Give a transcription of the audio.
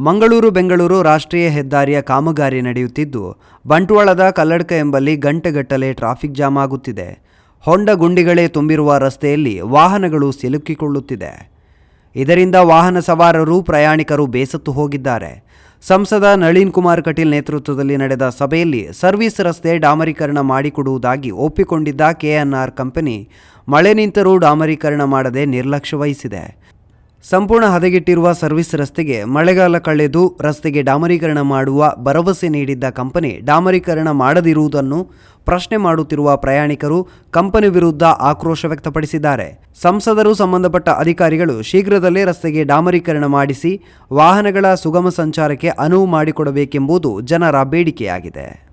ಮಂಗಳೂರು ಬೆಂಗಳೂರು ರಾಷ್ಟ್ರೀಯ ಹೆದ್ದಾರಿಯ ಕಾಮಗಾರಿ ನಡೆಯುತ್ತಿದ್ದು, ಬಂಟ್ವಾಳದ ಕಲ್ಲಡ್ಕ ಎಂಬಲ್ಲಿ ಗಂಟೆಗಟ್ಟಲೆ ಟ್ರಾಫಿಕ್ ಜಾಮ್ ಆಗುತ್ತಿದೆ. ಹೊಂಡ ಗುಂಡಿಗಳೇ ತುಂಬಿರುವ ರಸ್ತೆಯಲ್ಲಿ ವಾಹನಗಳು ಸಿಲುಕಿಕೊಳ್ಳುತ್ತಿದೆ. ಇದರಿಂದ ವಾಹನ ಸವಾರರು, ಪ್ರಯಾಣಿಕರು ಬೇಸತ್ತು ಹೋಗಿದ್ದಾರೆ. ಸಂಸದ ನಳಿನ್ ಕುಮಾರ್ ಕಟೀಲ್ ನೇತೃತ್ವದಲ್ಲಿ ನಡೆದ ಸಭೆಯಲ್ಲಿ ಸರ್ವಿಸ್ ರಸ್ತೆ ಡಾಮರೀಕರಣ ಮಾಡಿಕೊಡುವುದಾಗಿ ಒಪ್ಪಿಕೊಂಡಿದ್ದ ಕೆಎನ್ಆರ್ ಕಂಪನಿ, ಮಳೆ ನಿಂತರೂ ಡಾಮರೀಕರಣ ಮಾಡದೆ ನಿರ್ಲಕ್ಷ್ಯ ವಹಿಸಿದೆ. ಸಂಪೂರ್ಣ ಹದಗೆಟ್ಟಿರುವ ಸರ್ವಿಸ್ ರಸ್ತೆಗೆ ಮಳೆಗಾಲ ಕಳೆದು ರಸ್ತೆಗೆ ಡಾಮರೀಕರಣ ಮಾಡುವ ಭರವಸೆ ನೀಡಿದ್ದ ಕಂಪನಿ ಡಾಮರೀಕರಣ ಮಾಡದಿರುವುದನ್ನು ಪ್ರಶ್ನೆ ಮಾಡುತ್ತಿರುವ ಪ್ರಯಾಣಿಕರು ಕಂಪನಿ ವಿರುದ್ಧ ಆಕ್ರೋಶ ವ್ಯಕ್ತಪಡಿಸಿದ್ದಾರೆ. ಸಂಸದರು ಸಂಬಂಧಪಟ್ಟ ಅಧಿಕಾರಿಗಳು ಶೀಘ್ರದಲ್ಲೇ ರಸ್ತೆಗೆ ಡಾಮರೀಕರಣ ಮಾಡಿಸಿ ವಾಹನಗಳ ಸುಗಮ ಸಂಚಾರಕ್ಕೆ ಅನುವು ಮಾಡಿಕೊಡಬೇಕೆಂಬುದು ಜನರ ಬೇಡಿಕೆಯಾಗಿದೆ.